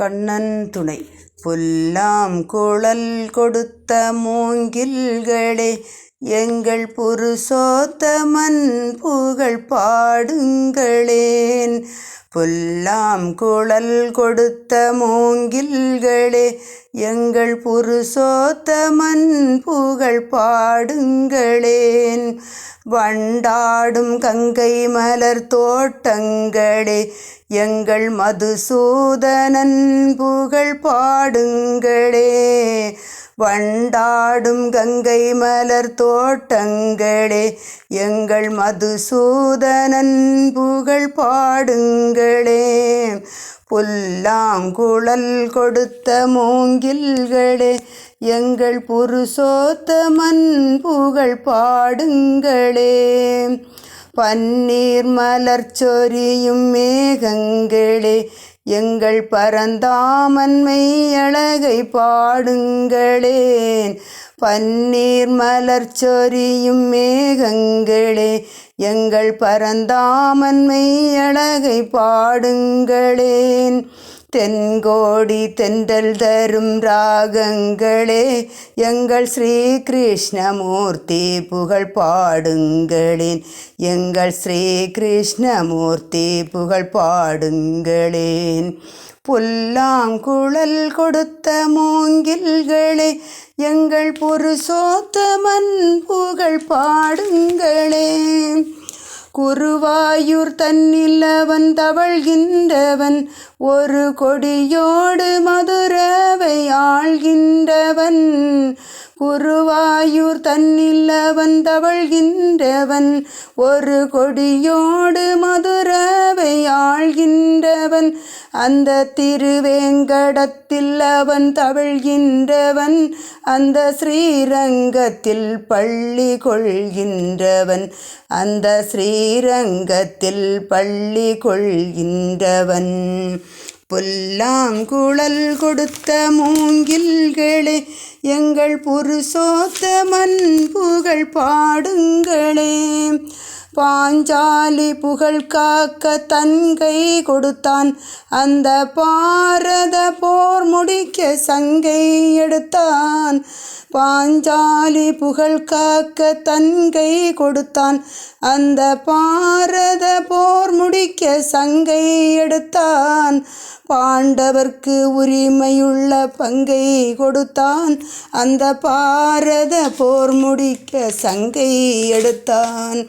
கண்ணன் துணை. புல்லாம் குழல் கொடுத்த மூங்கில்களே எங்கள் புருஷோத்தமன் புகழ் பாடுங்களேன். புல்லாம் குழல் கொடுத்த மூங்கில்களே எங்கள் புருஷோத்தமன் புகழ் பாடுங்களேன். வண்டாடும் கங்கை மலர் தோட்டங்களே எங்கள் மதுசூதனன் புகழ் பாடுங்களே. வண்டாடும் கங்கை மலர் தோட்டங்களே எங்கள் மதுசூதனன் புகழ் பாடுங்களே. புல்லாங்குழல் கொடுத்த மூங்கில்களே எங்கள் புருஷோத்தமன் புகழ் பாடுங்களே. பன்னீர் மலர் சொரியும் மேகங்களே எங்கள் பரந்தாமன்மை அழகை பாடுங்களேன். பன்னீர் மலர் சொரியும் மேகங்களே எங்கள் பரந்தாமன்மை அழகை பாடுங்களேன். தென்கோடி தென்றல் தரும் ராகங்களே எங்கள் ஸ்ரீ கிருஷ்ணமூர்த்தி புகழ் பாடுங்களேன். எங்கள் ஸ்ரீ கிருஷ்ணமூர்த்தி புகழ் பாடுங்களேன். புல்லாங்குழல் கொடுத்த மூங்கில்களே எங்கள் புருஷோத்தமன் புகழ் பாடுங்களே குருவாயூர் தன்னில் தவழ்கின்றவன் ஒரு கொடியோடு மதுரவை ஆழ்கின்றவன் குருவாயூர் தன்னில் தவழ்கின்றவன் ஒரு கொடியோடு மதுரவை ஆழ்கின்றவன் அந்த திருவேங்கடத்தில் அவன் தவிழ்கின்றவன் அந்த ஸ்ரீரங்கத்தில் பள்ளி கொள்கின்றவன் அந்த ஸ்ரீரங்கத்தில் பள்ளி கொள்கின்றவன். புல்லாங்குழல் கொடுத்த மூங்கில்களே எங்கள் புருஷோத்தமன் புகழ் பாடுங்களே. பாஞ்சாலி புகழ் காக்க தன்கை கொடுத்தான். அந்த பாரத போர் முடிக்க சங்கை எடுத்தான். பாஞ்சாலி புகழ் காக்க தன்கை கொடுத்தான். அந்த பாரத போர் முடிக்க சங்கை எடுத்தான். பாண்டவர்க்கு உரிமையுள்ள பங்கை கொடுத்தான். அந்த பாரத போர் முடிக்க சங்கை எடுத்தான்.